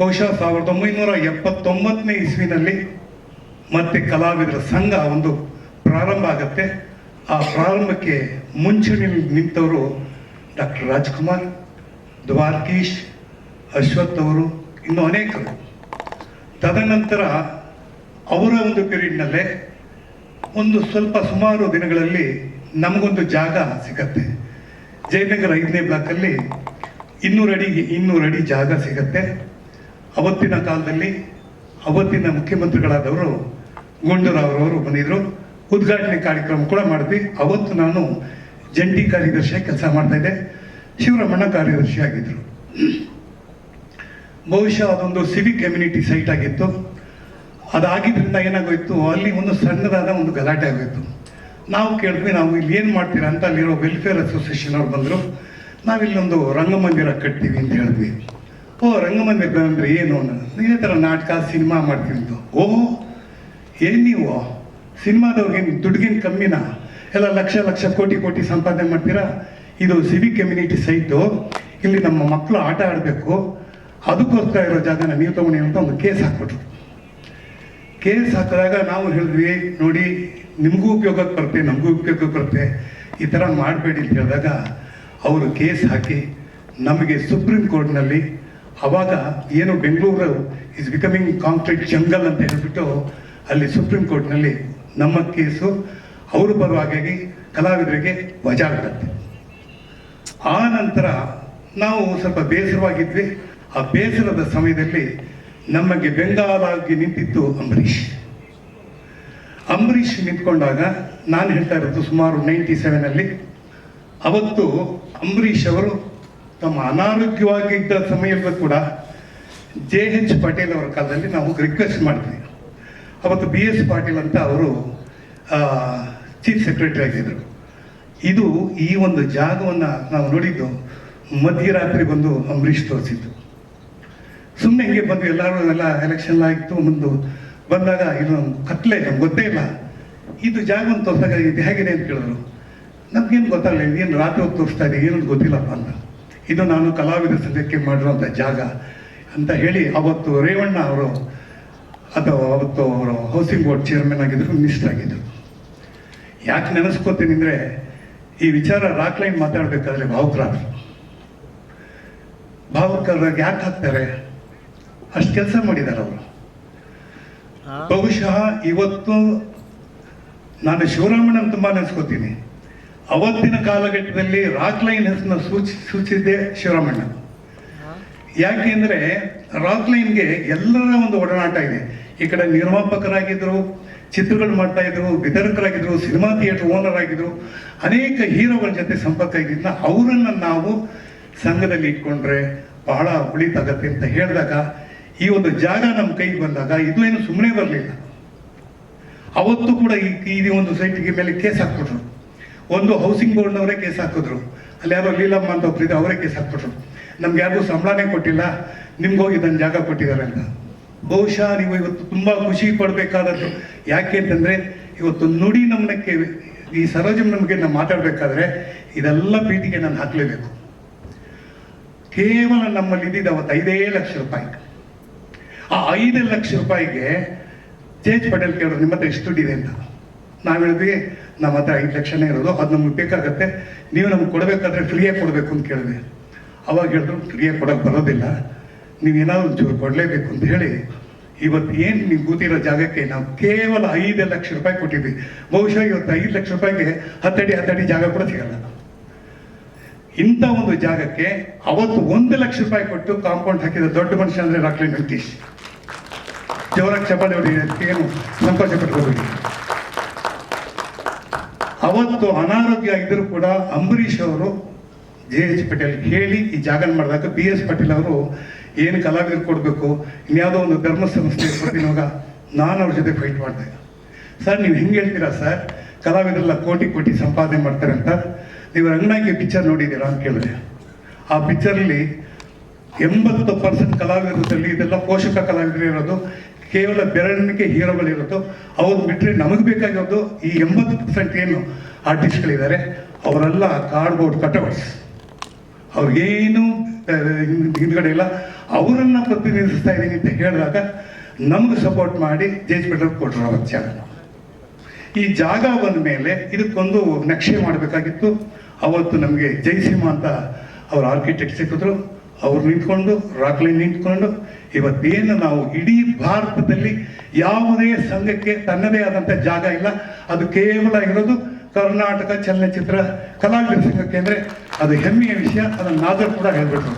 ಬಹುಶಃ ಸಾವಿರದ ಒಂಬೈನೂರ ಎಪ್ಪತ್ತೊಂಬತ್ತನೇ ಇಸ್ವಿನಲ್ಲಿ ಮತ್ತೆ ಕಲಾವಿದರ ಸಂಘ ಒಂದು ಪ್ರಾರಂಭ ಆಗತ್ತೆ. ಆ ಪ್ರಾರಂಭಕ್ಕೆ ಮುಂಚೂಣಿಯಲ್ಲಿ ನಿಂತವರು ಡಾಕ್ಟರ್ ರಾಜ್ಕುಮಾರ್, ದ್ವಾರಕೀಶ್, ಅಶ್ವಥ್ ಅವರು, ಇನ್ನೂ ಅನೇಕರು. ತದನಂತರ ಅವರ ಒಂದು ಪೀರಿಯಡ್ನಲ್ಲೇ ಒಂದು ಸ್ವಲ್ಪ ಸುಮಾರು ದಿನಗಳಲ್ಲಿ ನಮಗೊಂದು ಜಾಗ ಸಿಗತ್ತೆ. ಜಯನಗರ ಐದನೇ ಬ್ಲಾಕಲ್ಲಿ ಇನ್ನೂರು ಅಡಿ ಇನ್ನೂರು ಅಡಿ ಜಾಗ ಸಿಗತ್ತೆ. ಅವತ್ತಿನ ಕಾಲದಲ್ಲಿ ಅವತ್ತಿನ ಮುಖ್ಯಮಂತ್ರಿಗಳಾದವರು ಗುಂಡೂರಾವ್ರವರು ಬಂದಿದ್ರು. ಉದ್ಘಾಟನೆ ಕಾರ್ಯಕ್ರಮ ಕೂಡ ಮಾಡಿದ್ವಿ. ಅವತ್ತು ನಾನು ಜಂಟಿ ಕಾರ್ಯದರ್ಶಿ ಕೆಲಸ ಮಾಡ್ತಾ ಇದ್ದೆ. ಶಿವರಮಣ್ಣ ಕಾರ್ಯದರ್ಶಿ ಆಗಿದ್ರು. ಬಹುಶಃ ಅದೊಂದು ಸಿವಿಕ್ ಕಮ್ಯುನಿಟಿ ಸೈಟ್ ಆಗಿತ್ತು. ಅದಾಗಿದ್ರಿಂದ ಏನಾಗೋಯ್ತು, ಅಲ್ಲಿ ಒಂದು ಸಣ್ಣದಾದ ಒಂದು ಗಲಾಟೆ ಆಗೋಯ್ತು. ನಾವು ಕೇಳಿದ್ವಿ, ನಾವು ಇಲ್ಲಿ ಏನು ಮಾಡ್ತೀರಾ? ಅಂತ ಅಲ್ಲಿರೋ ವೆಲ್ಫೇರ್ ಅಸೋಸಿಯೇಷನ್ ಅವ್ರು ಬಂದರು. ನಾವಿಲ್ಲೊಂದು ರಂಗಮಂದಿರ ಕಟ್ತೀವಿ ಅಂತ ಹೇಳಿದ್ವಿ. ಓ ರಂಗಮಂದಿರ ಅಂದರೆ ಏನು. ಇದೇ ಥರ ನಾಟಕ, ಸಿನಿಮಾ ಮಾಡ್ತಿದ್ದು ಓ ಏನು ನೀವು? ಸಿನಿಮಾದವ್ರಿಗೇನು ದುಡ್ಡಿಗೇನು ಕಮ್ಮಿನ? ಎಲ್ಲ ಲಕ್ಷ ಲಕ್ಷ, ಕೋಟಿ ಕೋಟಿ ಸಂಪಾದನೆ ಮಾಡ್ತೀರಾ? ಇದು ಸಿವಿಕ್ ಕಮ್ಯುನಿಟಿ ಸೈಟು. ಇಲ್ಲಿ ನಮ್ಮ ಮಕ್ಕಳು ಆಟ ಆಡಬೇಕು. ಅದಕ್ಕೋಸ್ಕರ ಇರೋ ಜಾಗನ ನೀವು ತಗೊಂಡಿ ಅಂತ ಒಂದು ಕೇಸ್ ಹಾಕ್ಬಿಟ್ರು. ಕೇಸ್ ಹಾಕಿದಾಗ ನಾವು ಹೇಳಿದ್ವಿ, ನೋಡಿ, ನಿಮಗೂ ಉಪಯೋಗಕ್ಕೆ ಬರುತ್ತೆ, ನಮಗೂ ಉಪಯೋಗಕ್ಕೆ ಬರುತ್ತೆ. ಈ ಥರ ಮಾಡಬೇಡಿ ಅಂತ ಹೇಳಿದಾಗ, ಅವರು ಕೇಸ್ ಹಾಕಿ ನಮಗೆ ಸುಪ್ರೀಂ ಕೋರ್ಟ್ನಲ್ಲಿ ಅವಾಗ ಏನು Bengaluru is becoming concrete jungle ಅಂತ ಹೇಳ್ಬಿಟ್ಟು ಅಲ್ಲಿ ಸುಪ್ರೀಂ ಕೋರ್ಟ್ನಲ್ಲಿ ನಮ್ಮ ಕೇಸು, ಅವರು ಪರವಾಗಿ ಕಲಾವಿದರಿಗೆ ವಜಾ ಬಿಡುತ್ತೆ ಆ ನಂತರ ನಾವು ಸ್ವಲ್ಪ ಬೇಸರವಾಗಿದ್ವಿ. ಆ ಬೇಸರದ ಸಮಯದಲ್ಲಿ ನಮಗೆ ಬೆಂಗಾಲಾಗಿ ನಿಂತಿತ್ತು ಅಂಬರೀಷ್. ಅಂಬರೀಷ್ ನಿಂತ್ಕೊಂಡಾಗ ನಾನು ಹೇಳ್ತಾ ಇರೋದು ಸುಮಾರು ನೈಂಟಿ ಸೆವೆನಲ್ಲಿ ಅವತ್ತು ಅಂಬರೀಷ್ ಅವರು ತಮ್ಮ ಅನಾರೋಗ್ಯವಾಗಿದ್ದ ಸಮಯದಲ್ಲೂ ಕೂಡ ಜೆ ಎಚ್ ಪಾಟೀಲ್ ಅವರ ಕಾಲದಲ್ಲಿ ನಾವು ರಿಕ್ವೆಸ್ಟ್ ಮಾಡಿದ್ವಿ ಅವತ್ತು ಬಿ ಎಸ್ ಪಾಟೀಲ್ ಅಂತ ಅವರು ಚೀಫ್ ಸೆಕ್ರೆಟರಿ ಆಗಿದ್ದರು ಇದು ಈ ಒಂದು ಜಾಗವನ್ನು ನಾವು ನೋಡಿದ್ದು ಮಧ್ಯರಾತ್ರಿ ಬಂದು ಅಂಬರೀಷ್ ತೋರಿಸಿದ್ದು. ಸುಮ್ಮನೆ ಹಿಂಗೆ ಬಂದು ಎಲ್ಲರೂ ಎಲ್ಲ ಎಲೆಕ್ಷನ್ ಆಯಿತು ಮುಂದೆ ಬಂದಾಗ ಇದು ಕತ್ಲೆ, ನಮ್ಗೆ ಗೊತ್ತೇ ಇಲ್ಲ. ಇದು ಜಾಗವನ್ನು ತೋರಿಸಾಗ ಇದು ಹೇಗಿದೆ ಅಂತ ಕೇಳಿದ್ರು. ನಮ್ಗೇನು ಗೊತ್ತಾಗಲಿಲ್ಲ ಏನು ರಾತ್ರಿ ಹೊತ್ತು ತೋರಿಸ್ತಾ ಇದೆ ಏನು ಗೊತ್ತಿಲ್ಲಪ್ಪ ಅಂತ. ಇದು ನಾನು ಕಲಾವಿದ ಸದ್ಯಕ್ಕೆ ಮಾಡಿರುವಂಥ ಜಾಗ ಅಂತ ಹೇಳಿ ಅವತ್ತು ರೇವಣ್ಣ ಅವರು ಅಥವಾ ಅವತ್ತು ಅವರು ಹೌಸಿಂಗ್ ಬೋರ್ಡ್ ಚೇರ್ಮನ್ ಆಗಿದ್ದರು ಮಿನಿಸ್ಟರ್ ಆಗಿದ್ದರು ಯಾಕೆ ನೆನೆಸ್ಕೋತೀನಿ ಅಂದರೆ ಈ ವಿಚಾರ ರಾಕ್ ಲೈನ್ ಮಾತಾಡಬೇಕಾದ್ರೆ ಭಾವುಕರಾದ್ರು ಭಾವುಕರಾಗಿ ಯಾಕೆ ಹಾಕ್ತಾರೆ? ಅಷ್ಟು ಕೆಲಸ ಮಾಡಿದ್ದಾರೆ ಅವರು. ಬಹುಶಃ ಇವತ್ತು ನಾನು ಶಿವರಾಮಣ್ಣನ ತುಂಬಾ ನೆನೆಸ್ಕೋತೀನಿ. ಅವತ್ತಿನ ಕಾಲಘಟ್ಟದಲ್ಲಿ ರಾಕ್ ಲೈನ್ ಹೆಸರನ್ನ ಸೂಚಿ, ಸೂಚಿಸಿದ್ದೆ ಶಿವರಾಮಣ್ಣ. ಯಾಕೆಂದ್ರೆ ರಾಕ್ ಲೈನ್ಗೆ ಎಲ್ಲರ ಒಂದು ಒಡನಾಟ ಇದೆ. ಈ ಕಡೆ ನಿರ್ಮಾಪಕರಾಗಿದ್ದರು ಚಿತ್ರಗಳು ಮಾಡ್ತಾ ಇದ್ರು, ವಿತರಕರಾಗಿದ್ರು ಸಿನಿಮಾ ಥಿಯೇಟರ್ ಓನರ್ ಆಗಿದ್ರು, ಅನೇಕ ಹೀರೋಗಳ ಜೊತೆ ಸಂಪರ್ಕ ಇದ್ದಿದ್ದ ಅವರನ್ನ ನಾವು ಸಂಘದಲ್ಲಿ ಇಟ್ಕೊಂಡ್ರೆ ಬಹಳ ಉಳಿತಾಗತ್ತೆ ಅಂತ ಹೇಳಿದಾಗ, ಈ ಒಂದು ಜಾಗ ನಮ್ಮ ಕೈಗೆ ಬಂದಾಗ ಇದು ಏನು ಸುಮ್ಮನೆ ಬರಲಿಲ್ಲ. ಅವತ್ತು ಕೂಡ ಈ ಒಂದು ಸೈಟಿಗೆ ಮೇಲೆ ಕೇಸ್ ಹಾಕ್ಬಿಟ್ರು. ಒಂದು ಹೌಸಿಂಗ್ ಬೋರ್ಡ್ನವರೇ ಕೇಸ್ ಹಾಕಿದ್ರು. ಅಲ್ಲಿ ಯಾರೋ ಲೀಲಮ್ಮ ಅಂತ ಒಬ್ರಿದ್ರು ಅವರೇ ಕೇಸ್ ಹಾಕ್ಬಿಟ್ರು. ನಮ್ಗೆ ಯಾರಿಗೂ ಸಂಬಳನೇ ಕೊಟ್ಟಿಲ್ಲ ನಿಮ್ಗೋಗಿ ಇದನ್ನ ಜಾಗ ಕೊಟ್ಟಿದ್ದಾರೆ ಅಂತ. ಬಹುಶಃ ನೀವು ಇವತ್ತು ತುಂಬಾ ಖುಷಿ ಪಡಬೇಕಾದದ್ದು ಯಾಕೆ ಅಂತಂದ್ರೆ, ಇವತ್ತು ನುಡಿ ನಮ್ಮನಕ್ಕೆ ಈ ಸರೋಜಂ ನಮಗೆ ನಾವು ಮಾತಾಡ್ಬೇಕಾದ್ರೆ, ಇದೆಲ್ಲ ಪ್ರೀತಿಗೆ ನಾನು ಹಾಕಲೇಬೇಕು. ಕೇವಲ ನಮ್ಮಲ್ಲಿ ಇದ್ದಿದ್ದು ಅವತ್ತು ಐದೇ ಲಕ್ಷ ರೂಪಾಯಿ. ಆ ಐದು ಲಕ್ಷ ರೂಪಾಯಿಗೆ ತೇಜ್ ಪಟೇಲ್ ಕೇಳಿದ್ರು ನಿಮ್ಮ ಹತ್ರ ಎಷ್ಟು ದುಡ್ಡಿದೆ ಅಂತ. ನಾವು ಹೇಳಿದ್ವಿ ನಮ್ಮ ಹತ್ರ ಐದು ಲಕ್ಷನೇ ಇರೋದು, ಅದು ನಮ್ಗೆ ಬೇಕಾಗತ್ತೆ. ನೀವು ನಮ್ಗೆ ಕೊಡಬೇಕಾದ್ರೆ ಫ್ರೀಯಾಗಿ ಕೊಡಬೇಕು ಅಂತ ಕೇಳಿದೆ. ಅವಾಗ ಹೇಳಿದ್ರು, ಫ್ರೀಯಾಗಿ ಕೊಡೋಕೆ ಬರೋದಿಲ್ಲ. ನೀವು ಏನಾದ್ರು ಒಂಚೂರು ಕೊಡಲೇಬೇಕು ಅಂತ ಹೇಳಿ, ಇವತ್ತು ಏನು ನೀವು ಕೂತಿರೋ ಜಾಗಕ್ಕೆ ನಾವು ಕೇವಲ ಐದು ಲಕ್ಷ ರೂಪಾಯಿ ಕೊಟ್ಟಿದ್ವಿ. ಬಹುಶಃ ಇವತ್ತು ಐದು ಲಕ್ಷ ರೂಪಾಯಿಗೆ ಹತ್ತಡಿ ಹತ್ತಡಿ ಜಾಗ ಕೂಡ ಸಿಗಲ್ಲ. ಇಂಥ ಒಂದು ಜಾಗಕ್ಕೆ ಅವತ್ತು ಒಂದು ಲಕ್ಷ ರೂಪಾಯಿ ಕೊಟ್ಟು ಕಾಂಪೌಂಡ್ ಹಾಕಿದ ದೊಡ್ಡ ಮನುಷ್ಯ ಅಂದರೆ ರಾಕ್ಲಿ ವೆಂಕಟೇಶ್. ಜೋರಾಗಿ ಚಪಾತಿ ಹೊಡಿ ಏನು ಸಂಕೋಚ ಪಟ್ಕೋಬೇಡಿ ಅವತ್ತು ಅನಾರೋಗ್ಯ ಇದ್ದರೂ ಕೂಡ ಅಂಬರೀಷ್ ಅವರು ಜೆ ಎಚ್ ಪಟೇಲ್ ಹೇಳಿ ಈ ಜಾಗನ ಮಾಡಿದಾಗ ಬಿ ಎಸ್ ಪಟೇಲ್ ಅವರು ಏನು ಕಲಾವಿದರು ಕೊಡಬೇಕು ಇನ್ಯಾವುದೋ ಒಂದು ಧರ್ಮ ಸಂಸ್ಥೆ ಕೊಟ್ಟಿರುವಾಗ ನಾನು ಅವ್ರ ಜೊತೆ ಫೈಟ್ ಮಾಡಿದೆ. ಸರ್ ನೀವು ಹೆಂಗೆ ಹೇಳ್ತೀರಾ ಸರ್ ಕಲಾವಿದರೆಲ್ಲ ಕೋಟಿ ಕೋಟಿ ಸಂಪಾದನೆ ಮಾಡ್ತಾರೆ ಅಂತ. ನೀವು ರಂಗನಾಯಕಿ ಪಿಕ್ಚರ್ ನೋಡಿದ್ದೀರಾ ಅಂತ ಕೇಳಿದೆ. ಆ ಪಿಕ್ಚರಲ್ಲಿ ಎಂಬತ್ತು ಪರ್ಸೆಂಟ್ ಕಲಾವಿದರಲ್ಲಿ ಇದೆಲ್ಲ ಪೋಷಕ ಕಲಾವಿದರು ಇರೋದು ಕೇವಲ ಬೆರಳಿಕೆ ಇರುತ್ತೋ ಅವ್ರು ಬಿಟ್ಟರೆ ನಮಗೆ ಬೇಕಾಗಿರೋದು ಈ ಎಂಬತ್ತು ಪರ್ಸೆಂಟ್ ಏನು ಆರ್ಟಿಸ್ಟ್ಗಳಿದ್ದಾರೆ ಅವರೆಲ್ಲ ಕಾರ್ಡ್ಬೋರ್ಡ್ ಕಟೌಟ್ಸ್ ಅವ್ರಿಗೇನು ಹಿಂದ್ಗಡೆ ಇಲ್ಲ. ಅವರನ್ನು ಪ್ರತಿನಿಧಿಸ್ತಾ ಇದ್ದೀನಿ ಅಂತ ಹೇಳಿದಾಗ ನಮಗೆ ಸಪೋರ್ಟ್ ಮಾಡಿ ಜೈಸ್ಪೇಟರ್ ಕೊಟ್ಟರು ಅವತ್ತು ಜಾಗ ಈ ಜಾಗ ಬಂದ ಮೇಲೆ ಇದಕ್ಕೊಂದು ನಕ್ಷೆ ಮಾಡಬೇಕಾಗಿತ್ತು. ಅವತ್ತು ನಮಗೆ ಜಯಸಿಂಹ ಅಂತ ಅವ್ರ ಆರ್ಕಿಟೆಕ್ಟ್ ಸಿಕ್ಕಿದ್ರು. ಅವ್ರು ನಿಂತ್ಕೊಂಡು ರಾಕ್ಲೈನ್ ನಿಂತ್ಕೊಂಡು ಇವತ್ತೇನು ನಾವು ಇಡೀ ಭಾರತದಲ್ಲಿ ಯಾವುದೇ ಸಂಘಕ್ಕೆ ತನ್ನದೇ ಆದಂಥ ಜಾಗ ಇಲ್ಲ. ಅದು ಕೇವಲ ಇರೋದು ಕರ್ನಾಟಕ ಚಲನಚಿತ್ರ ಕಲಾವಿದ ಸಂಘಕ್ಕೆ ಅಂದರೆ ಅದು ಹೆಮ್ಮೆಯ ವಿಷಯ. ಅದನ್ನು ನಾದರೂ ಕೂಡ ಹೇಳ್ಬಿಟ್ರು.